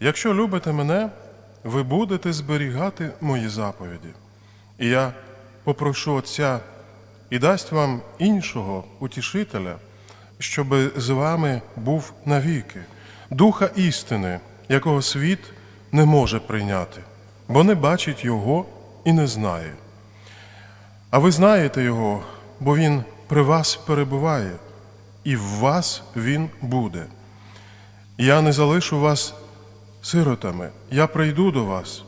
Якщо любите мене, ви будете зберігати мої заповіді. І я попрошу Отця і дасть вам іншого утішителя, щоб з вами був навіки, духа істини, якого світ не може прийняти, бо не бачить Його і не знає. А ви знаєте Його, бо Він при вас перебуває, і в вас Він буде. Я не залишу вас сиротами, я прийду до вас.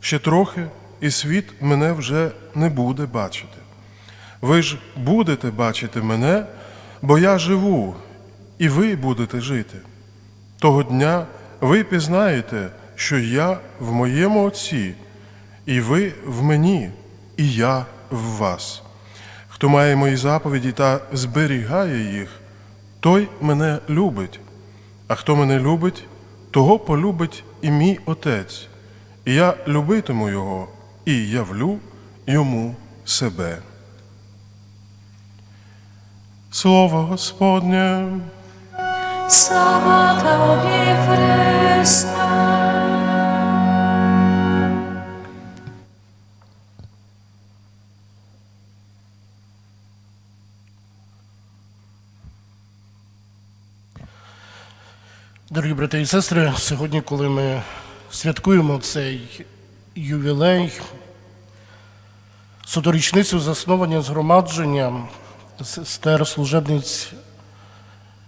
Ще трохи, і світ мене вже не буде бачити. Ви ж будете бачити мене, бо я живу, і ви будете жити. Того дня ви пізнаєте, що я в моєму Отці, і ви в мені, і я в вас. Хто має мої заповіді та зберігає їх, той мене любить, а хто мене любить, того полюбить і мій Отець, і я любитиму його, і явлю йому себе. Слово Господнє. Слава Тобі, Христе. Дорогі брати і сестри, сьогодні, коли ми святкуємо цей ювілей, соторічницю заснування згромадження сестер служебниць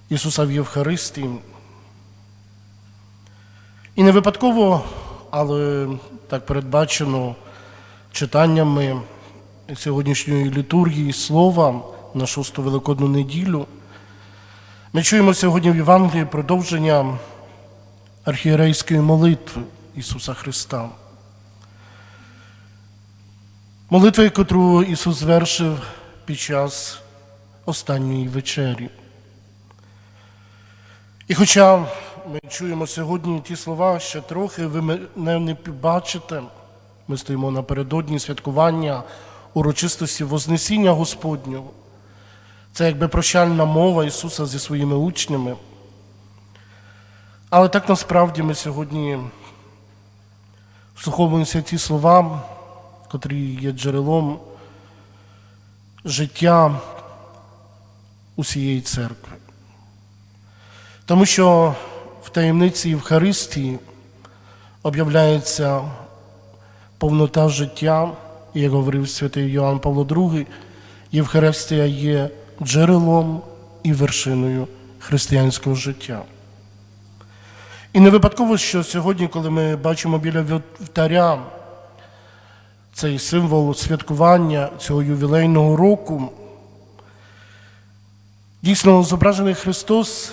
Ісуса в Євхаристії. І не випадково, але так передбачено читаннями сьогоднішньої літургії слова на шосту великодну неділю. Ми чуємо сьогодні в Євангелії продовження архієрейської молитви Ісуса Христа. Молитви, яку Ісус звершив під час останньої вечері. І хоча ми чуємо сьогодні ті слова, ще трохи ви мене не побачите, ми стоїмо напередодні святкування урочистості Вознесіння Господнього. Це якби прощальна мова Ісуса зі своїми учнями. Але так насправді ми сьогодні вслуховуємося ті слова, котрі є джерелом життя усієї церкви. Тому що в таємниці Євхаристії об'являється повнота життя, і як говорив святий Йоанн Павло II, Євхаристія є джерелом і вершиною християнського життя. І не випадково, що сьогодні, коли ми бачимо біля вівтаря цей символ святкування цього ювілейного року, дійсно зображений Христос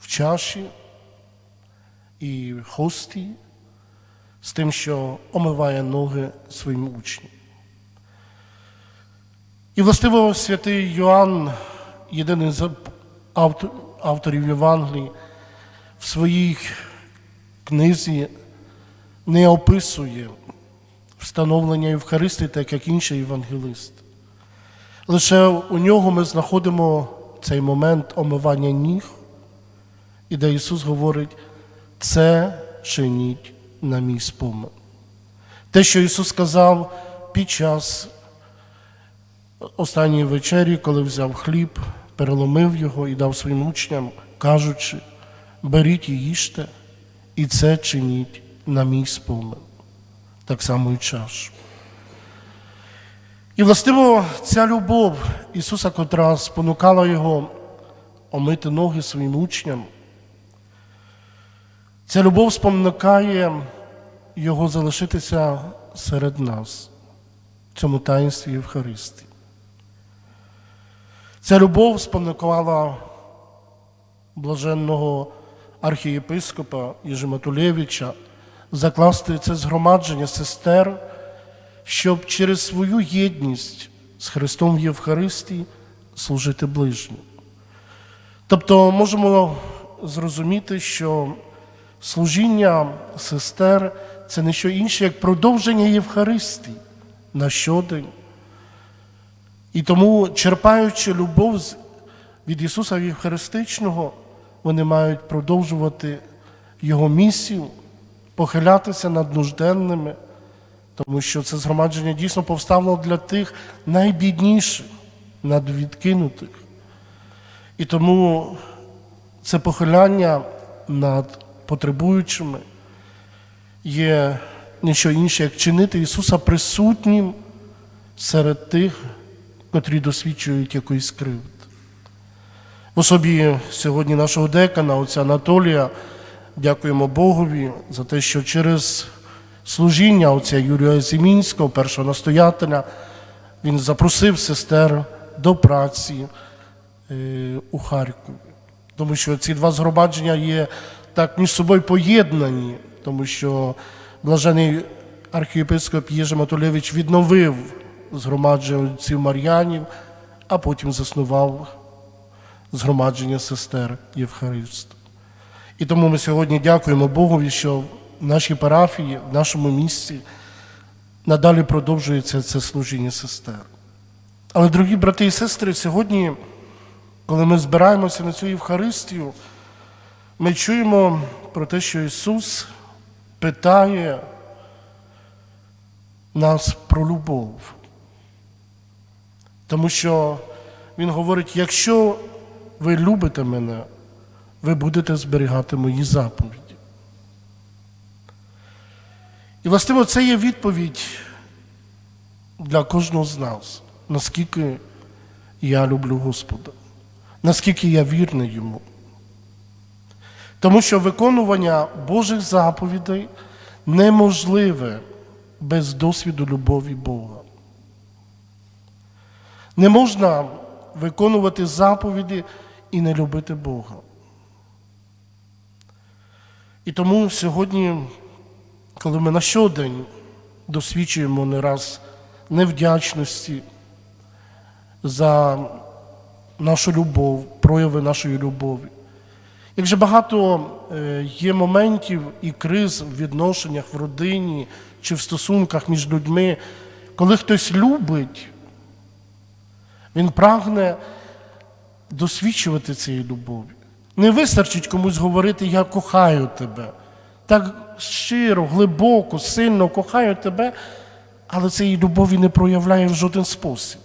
в чаші і хості з тим, що омиває ноги своїм учням. І, властиво, святий Йоанн, єдиний з авторів Євангелії, в своїй книзі не описує встановлення Євхаристії, так як інший євангелист. Лише у нього ми знаходимо цей момент омивання ніг, і де Ісус говорить, це чиніть на мій спомин. Те, що Ісус сказав під час останньої вечері, коли взяв хліб, переломив його і дав своїм учням, кажучи, беріть і їжте, і це чиніть на мій спомин, так само і чашу. І властиво ця любов Ісуса, котра спонукала Його омити ноги своїм учням, ця любов спонукає Його залишитися серед нас в цьому таїнстві Євхаристії. Ця любов спонукувала блаженного архієпископа Єжиматулевича закласти це згромадження сестер, щоб через свою єдність з Христом в Євхаристії служити ближнім. Тобто можемо зрозуміти, що служіння сестер це не що інше, як продовження Євхаристії на щодень. І тому, черпаючи любов від Ісуса Євхаристичного, вони мають продовжувати Його місію, похилятися над нужденними, тому що це згромадження дійсно повставлено для тих найбідніших, над відкинутих. І тому це похиляння над потребуючими є що інше, як чинити Ісуса присутнім серед тих, котрі досвідчують якоїсь кривди. В особі сьогодні нашого декана, отця Анатолія, дякуємо Богові за те, що через служіння отця Юрія Зімінського, першого настоятеля, він запросив сестер до праці е, у Харкові. Тому що ці два згромадження є так між собою поєднані, тому що блажений архієпископ Єжи Матулевич відновив згромадження отців Мар'янів, а потім заснував згромадження сестер Євхарист. І тому ми сьогодні дякуємо Богові, що в нашій парафії, в нашому місті надалі продовжується це служіння сестер. Але, дорогі брати і сестри, сьогодні, коли ми збираємося на цю Євхаристію, ми чуємо про те, що Ісус питає нас про любов. Тому що Він говорить: якщо ви любите мене, ви будете зберігати мої заповіді. І, властиво, це є відповідь для кожного з нас, наскільки я люблю Господа, наскільки я вірний йому. Тому що виконування Божих заповідей неможливе без досвіду любові Бога. Не можна виконувати заповіді і не любити Бога. І тому сьогодні, коли ми на щодень досвідчуємо не раз невдячності за нашу любов, прояви нашої любові. Як же багато е, є моментів і криз в відношеннях в родині чи в стосунках між людьми, коли хтось любить, він прагне досвідчувати цієї любові. Не вистачить комусь говорити Я кохаю тебе. Так щиро, глибоко, сильно кохаю тебе, але цієї любові не проявляє в жоден спосіб.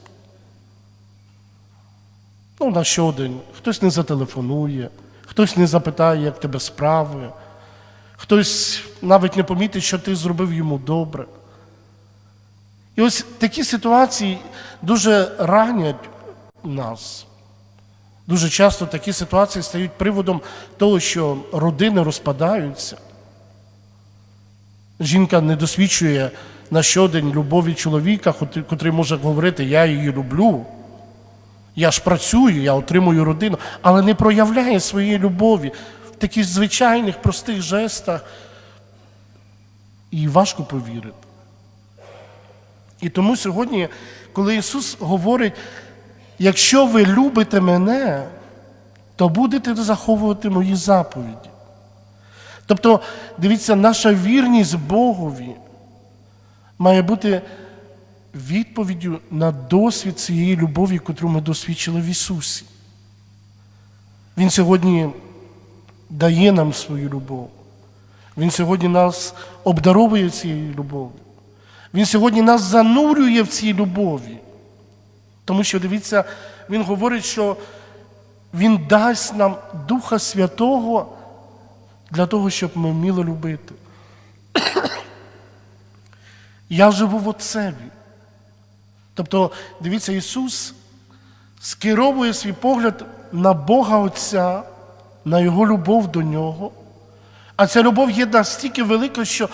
Ну, на щодень хтось не зателефонує, хтось не запитає, як тебе справи, хтось навіть не помітить, що ти зробив йому добре. І ось такі ситуації дуже ранять нас. Дуже часто такі ситуації стають приводом того, що родини розпадаються. Жінка не досвідчує на щодень любові чоловіка, котрий- може говорити, я її люблю. Я ж працюю, я отримую родину, але не проявляє своєї любові в таких звичайних простих жестах. І важко повірити. І тому сьогодні, коли Ісус говорить, якщо ви любите мене, то будете заховувати мої заповіді. Тобто, дивіться, наша вірність Богові має бути відповіддю на досвід цієї любові, яку ми досвідчили в Ісусі. Він сьогодні дає нам свою любов. Він сьогодні нас обдаровує цією любов'ю. Він сьогодні нас занурює в цій любові. Тому що, дивіться, Він говорить, що Він дасть нам Духа Святого для того, щоб ми вміли любити. Я живу в Отцеві. Тобто, дивіться, Ісус скеровує свій погляд на Бога Отця, на Його любов до Нього. А ця любов є настільки велика, що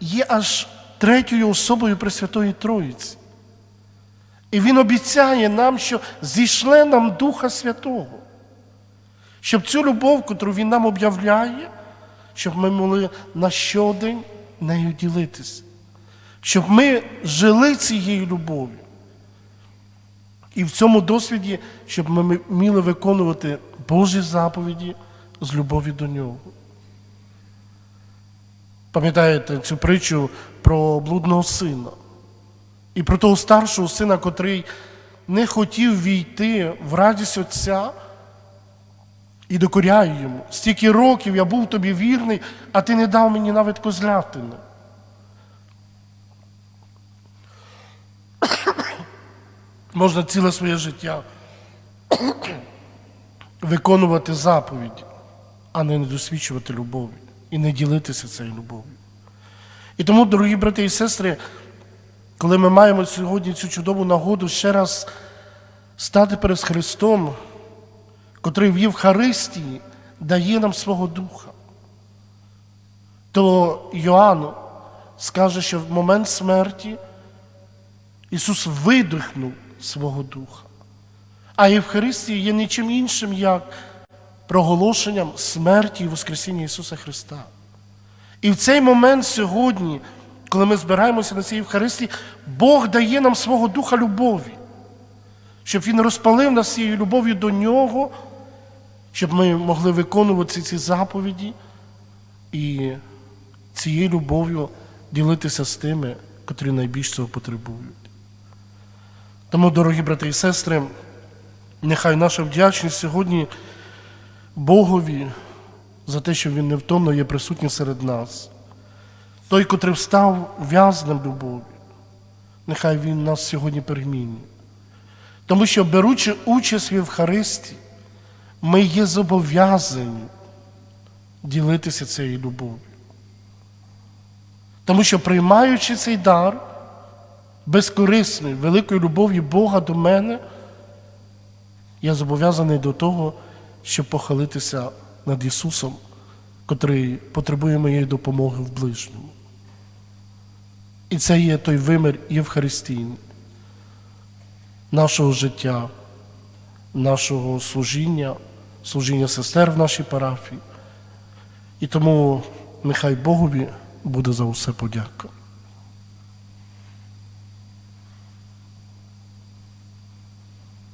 є аж третьою особою Пресвятої Троїці. І Він обіцяє нам, що зійшле нам Духа Святого, Щоб цю любов, яку він нам об'являє, щоб ми могли на щодень нею ділитися. Щоб ми жили цією любов'ю. І в цьому досвіді, щоб ми вміли виконувати Божі заповіді з любові до нього. Пам'ятаєте цю притчу про блудного сина і про того старшого сина, котрий не хотів війти в радість Отця і докоряє йому. Стільки років я був тобі вірний, а ти не дав мені навіть козлятини. Можна ціле своє життя виконувати заповіді, а не досвідчувати любові і не ділитися цією любов'ю. І тому, дорогі брати і сестри, коли ми маємо сьогодні цю чудову нагоду ще раз стати перед Христом, котрий в Євхаристії дає нам свого Духа, то Йоанн скаже, що в момент смерті Ісус видихнув свого Духа. А Євхаристія є нічим іншим, як проголошенням смерті і Воскресіння Ісуса Христа. І в цей момент сьогодні, коли ми збираємося на цій Євхаристії, Бог дає нам свого Духа любові, щоб Він розпалив нас цією любов'ю до Нього, щоб ми могли виконувати ці заповіді і цією любов'ю ділитися з тими, котрі найбільш цього потребують. Тому, дорогі брати і сестри, нехай наша вдячність сьогодні Богові за те, що Він невтомно є присутній серед нас. Той, котрий встав в'язнем любові, нехай Він нас сьогодні перемінює. Тому що, беручи участь в Євхаристії, ми є зобов'язані ділитися цією любов'ю. Тому що, приймаючи цей дар безкорисної, великої любові Бога до мене, я зобов'язаний до того, щоб похилитися над Ісусом, котрий потребує моєї допомоги в ближньому. І це є той вимір Євхаристійний нашого життя, нашого служіння, служіння сестер в нашій парафії. І тому нехай Богові буде за усе подяка.